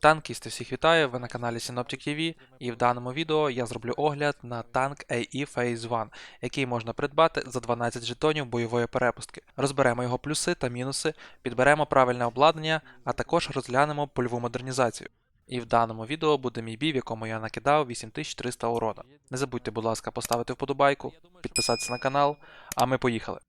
Танкісти всіх вітаю, ви на каналі Synoptic TV, і в даному відео я зроблю огляд на танк AE Phase 1, який можна придбати за 12 жетонів бойової перепустки. Розберемо його плюси та мінуси, підберемо правильне обладнання, а також розглянемо польову модернізацію. І в даному відео буде мій бій, в якому я накидав 8300 урона. Не забудьте, будь ласка, поставити вподобайку, підписатися на канал, а ми поїхали.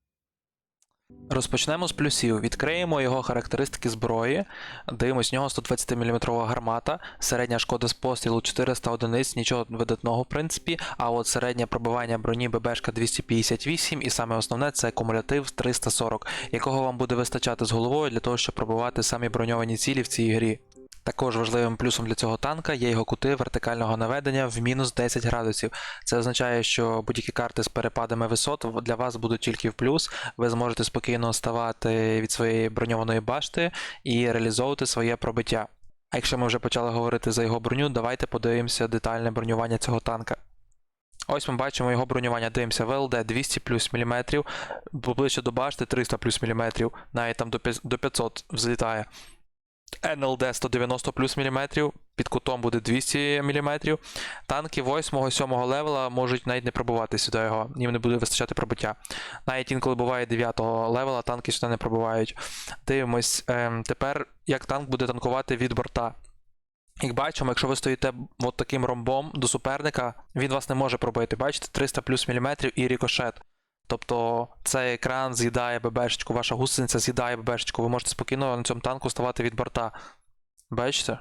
Розпочнемо з плюсів. Відкриємо його характеристики зброї. Дивимось, в нього 120 мм гармата, середня шкода з пострілу 400 одиниць, нічого видатного, в принципі. А от середнє пробивання броні ББшка 258, і саме основне це кумулятив 340, якого вам буде вистачати з головою для того, щоб пробивати самі броньовані цілі в цій грі. Також важливим плюсом для цього танка є його кути вертикального наведення в мінус 10 градусів. Це означає, що будь-які карти з перепадами висот для вас будуть тільки в плюс. Ви зможете спокійно ставати від своєї броньованої башти і реалізовувати своє пробиття. А якщо ми вже почали говорити за його броню, давайте подивимося детальне бронювання цього танка. Ось ми бачимо його бронювання. Дивимося, ВЛД 200 плюс міліметрів, поближче до башти 300 плюс міліметрів, навіть там до 500 взлітає. НЛД 190 плюс міліметрів, під кутом буде 200 міліметрів. Танки 8-7 левела можуть навіть не пробувати сюди його, їм не буде вистачати пробиття. Навіть інколи буває 9 левела, танки сюди не пробувають. Дивимось, ем, тепер як танк буде танкувати від борта. Як бачимо, якщо ви стоїте от таким ромбом до суперника, він вас не може пробити. Бачите, 300 плюс міліметрів і рікошет. Тобто цей екран з'їдає ББшечку, ваша гусениця з'їдає ББшечку, ви можете спокійно на цьому танку ставати від борта. Бачите?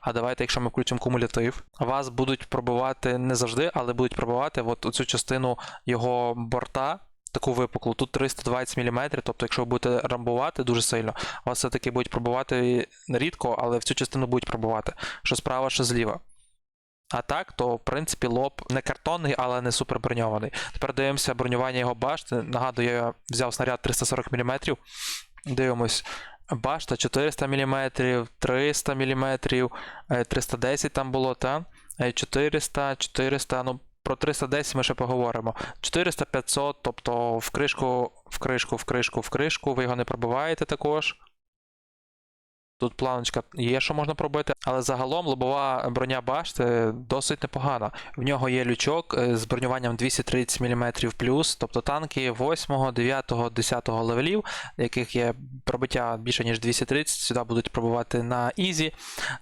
А давайте, якщо ми включимо кумулятив, вас будуть пробивати не завжди, але будуть пробивати от оцю частину його борта, таку випуклу. Тут 320 мм, тобто, якщо ви будете рамбувати дуже сильно, вас все-таки будуть пробивати рідко, але в цю частину будуть пробивати. Що справа, що зліва. А так, то в принципі лоб не картонний, але не супер броньований. Тепер дивимося бронювання його башти. Нагадую, я взяв снаряд 340 мм. Дивимось. Башта 400 мм, 300 мм, 310 там було, та? Е, 400, 400, ну про 310 ми ще поговоримо. 400, 500, тобто в кришку, в кришку, в кришку, в кришку, ви його не пробиваєте також. Тут планочка є, що можна пробити, але загалом лобова броня башти досить непогана. В нього є лючок е, з бронюванням 230 мм тобто танки 8, 9, 10 левелів, яких є пробиття більше ніж 230, сюди будуть пробувати на ізі.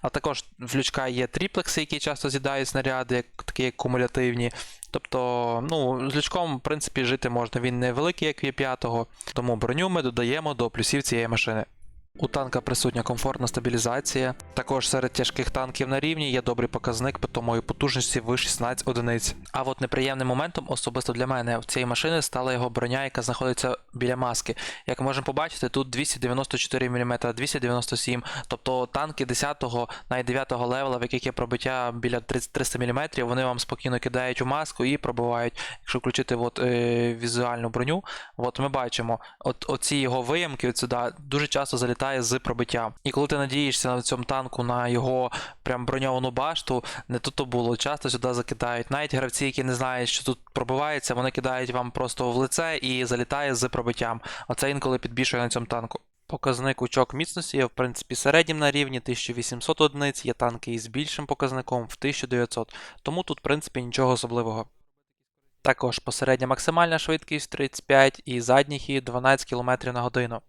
А також в лючка є тріплекси, які часто з'їдають снаряди, такі кумулятивні. Тобто, ну, з лючком, в принципі, жити можна. Він не великий, як є 5 тому броню ми додаємо до плюсів цієї машини. У танка присутня комфортна стабілізація. Також серед тяжких танків на рівні є добрий показник питомої потужності в 16 одиниць. А от неприємним моментом, особисто для мене, в цієї машини стала його броня, яка знаходиться біля маски. Як можемо побачити, тут 294 мм, 297 тобто танки 10-го, навіть 9-го левела, в яких є пробиття біля 300 мм, вони вам спокійно кидають у маску і пробивають. Якщо включити от, е, візуальну броню, от ми бачимо, от оці його виямки от сюди дуже часто залітає з пробиттям. І коли ти надієшся на цьому танку на його прям броньовану башту, не тут то було. Часто сюди закидають. Навіть гравці, які не знають, що тут пробивається, вони кидають вам просто в лице і залітає з пробиттям. Оце інколи підбільшує на цьому танку. Показник учок міцності є в принципі середнім на рівні 1800 одиниць, є танки із більшим показником в 1900, тому тут в принципі нічого особливого. Також посередня максимальна швидкість 35 і задній хід 12 км на годину.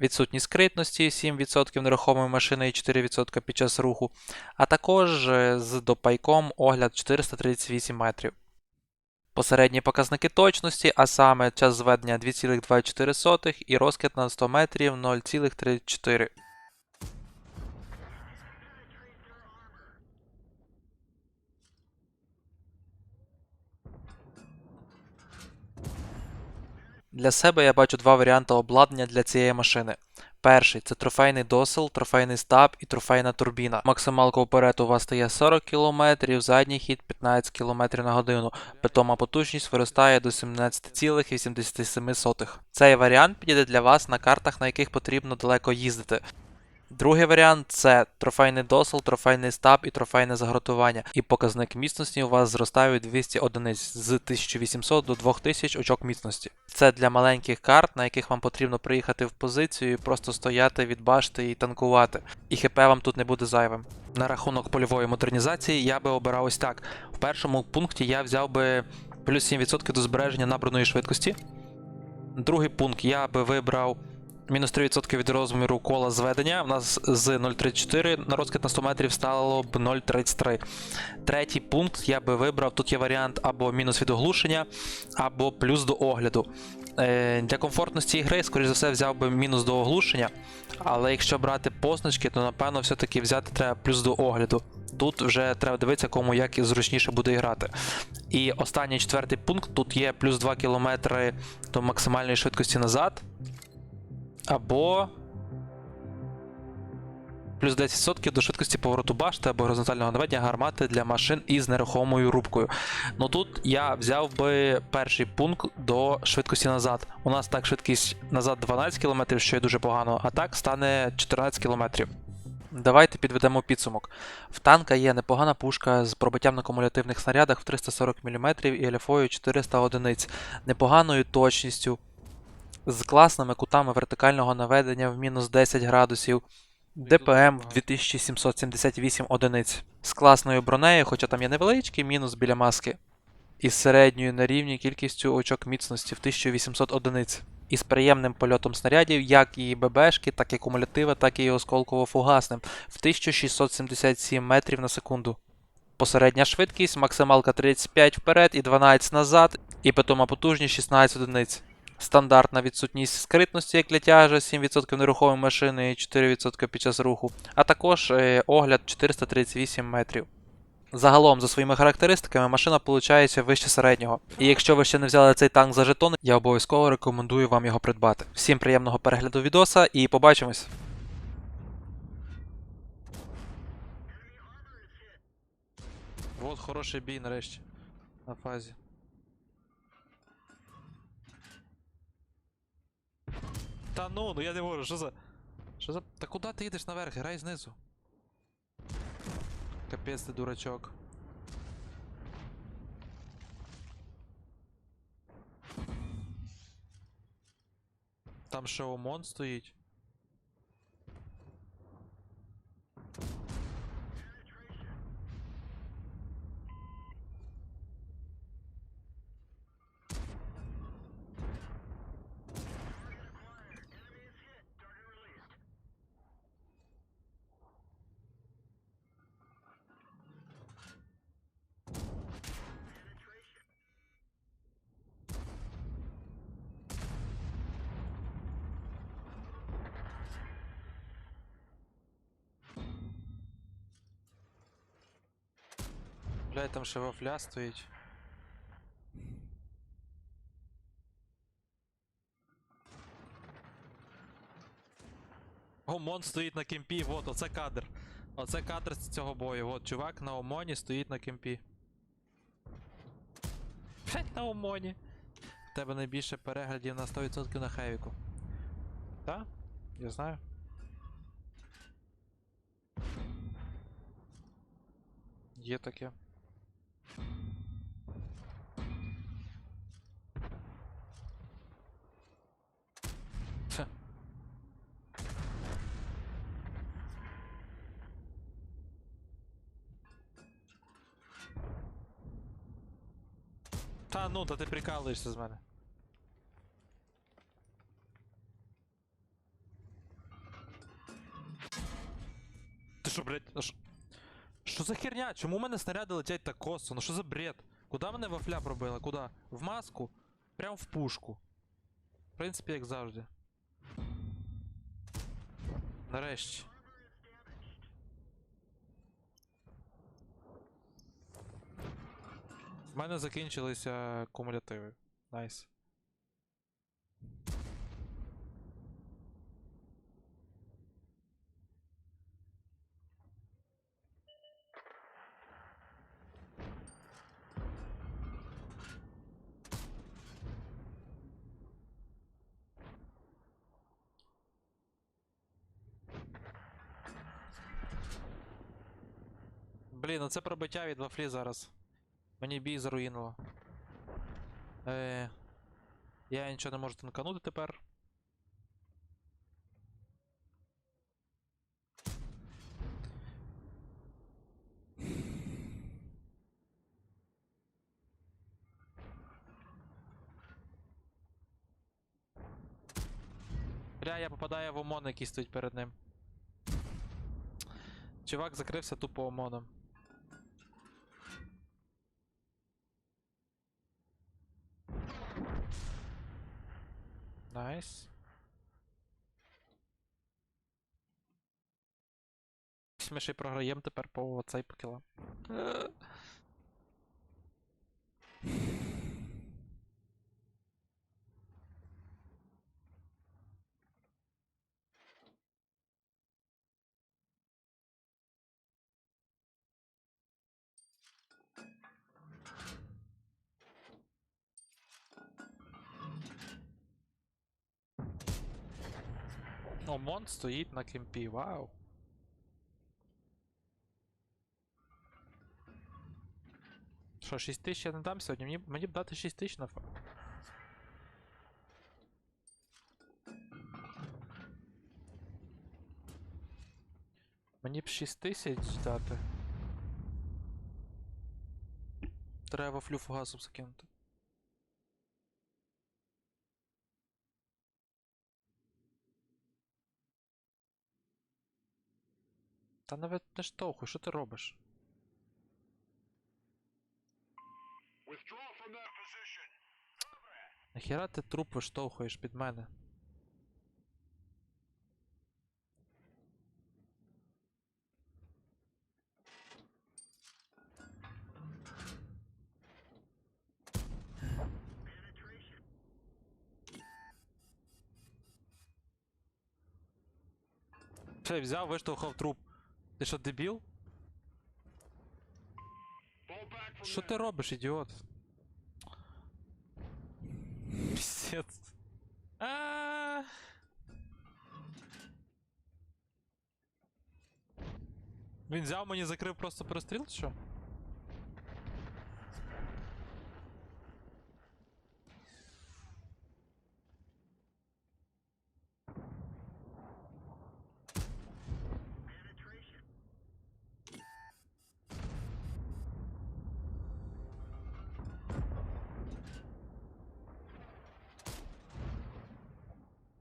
Відсутність скритності 7% нерухомої машини і 4% під час руху, а також е, з допайком огляд 438 метрів. Посередні показники точності, а саме час зведення 2,24 і розкид на 100 метрів 0,34. Для себе я бачу два варіанти обладнання для цієї машини. Перший це трофейний досил, трофейний стаб і трофейна турбіна. Максималка вперед у вас стає 40 км, задній хід 15 км на годину. Питома потужність виростає до 17,87. Цей варіант підійде для вас на картах, на яких потрібно далеко їздити. Другий варіант це трофейний досел, трофейний стаб і трофейне загратування. І показник міцності у вас зростає від 200 одиниць з 1800 до 2000 очок міцності. Це для маленьких карт, на яких вам потрібно приїхати в позицію і просто стояти від башти і танкувати. І ХП вам тут не буде зайвим. На рахунок польової модернізації я би обирав ось так. В першому пункті я взяв би плюс 7% до збереження набраної швидкості. Другий пункт я би вибрав мінус 3% від розміру кола зведення. У нас з 0,34 на розкид на 100 метрів стало б 0,33. Третій пункт я би вибрав. Тут є варіант або мінус від оглушення, або плюс до огляду. Е, Для комфортності ігри, скоріш за все, взяв би мінус до оглушення. Але якщо брати позначки, то напевно все-таки взяти треба плюс до огляду. Тут вже треба дивитися, кому як зручніше буде грати. І останній четвертий пункт: тут є плюс 2 км до максимальної швидкості назад. Або плюс 10% до швидкості повороту башти або горизонтального наведення гармати для машин із нерухомою рубкою. Ну тут я взяв би перший пункт до швидкості назад. У нас так швидкість назад 12 км, що є дуже погано, а так стане 14 км. Давайте підведемо підсумок. В танка є непогана пушка з пробиттям на кумулятивних снарядах в 340 мм і альфою 400 одиниць, непоганою точністю, з класними кутами вертикального наведення в мінус 10 градусів, ДПМ в 2778 одиниць, з класною бронею, хоча там є невеличкий мінус біля маски, і з середньою на рівні кількістю очок міцності в 1800 одиниць. І з приємним польотом снарядів, як і ББшки, так і кумулятиви, так і осколково-фугасним в 1677 метрів на секунду. Посередня швидкість, максималка 35 вперед і 12 назад, і питома потужність 16 одиниць. Стандартна відсутність скритності, як для тяжа, 7% нерухомої машини і 4% під час руху, а також е, огляд 438 метрів. Загалом, за своїми характеристиками, машина получається вище середнього. І якщо ви ще не взяли цей танк за жетон, я обов'язково рекомендую вам його придбати. Всім приємного перегляду відоса і побачимось! Вот хороший бій нарешті. На фазі. Та ну, ну я не можу, що за. Що за. Та куди ти їдеш наверх? Грай знизу. Капець ти дурачок. Там ще ОМОН стоїть. Блядь, там ще вафля стоїть. ОМОН стоїть на кемпі, вот, оце кадр. Оце кадр з цього бою. От, чувак на ОМОНі стоїть на кемпі. Блять, на ОМОНі. В тебе найбільше переглядів на 100% на Хевіку. Так? Я знаю. Є таке. Ну, та ти прикалуєшся з мене. Ти що, блядь, а що? Що за херня? Чому у мене снаряди летять так косо? Ну що за бред? Куда мене вафля пробила? Куда? В маску? Прям в пушку. В принципі, як завжди. Нарешті. В мене закінчилися кумулятиви. Найс. Блін, ну це пробиття від вафлі зараз. Мені бій заруїнило. Е, я нічого не можу танканути тепер. Бля, я попадаю в ОМОН, який стоїть перед ним. Чувак закрився тупо ОМОНом. Найс. Ми ще й програємо тепер по цей по Е. Омон стоїть на кемпі, вау. Що, 6 тисяч я не дам сьогодні? Мені, мені б дати 6 тисяч на фа. Мені б 6 тисяч дати. Треба флюфу газом закинути. Та навіть не штовхуй, що ти робиш? Нахіра ти труп виштовхуєш під мене? Все, взяв, виштовхав труп. Ти що, дебіл? Що ти робиш, ідіот? Пісець. А. Він взяв мені закрив просто перестріл, чи що?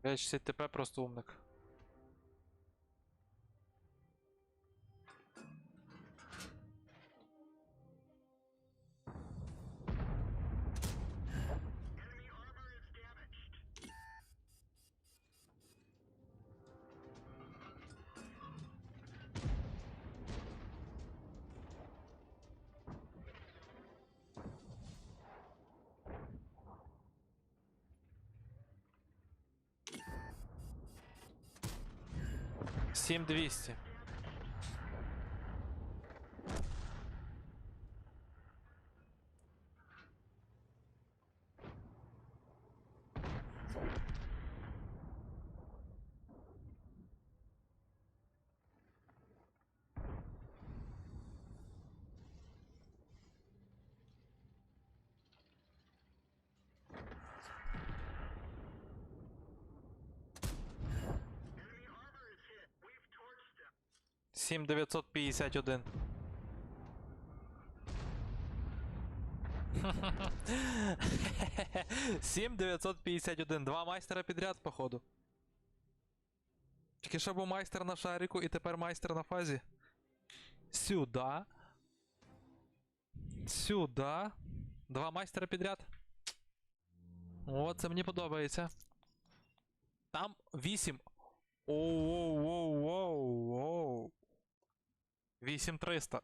Я 60 ТП просто умник. 7200. 7951. Сім 951. Два майстера підряд, походу. Тільки що був майстер на шарику і тепер майстер на фазі. Сюда. Сюда. Два майстера підряд. О, це мені подобається. Там 8. Оу-оу-оу-оу-оу. 8300.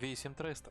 8300.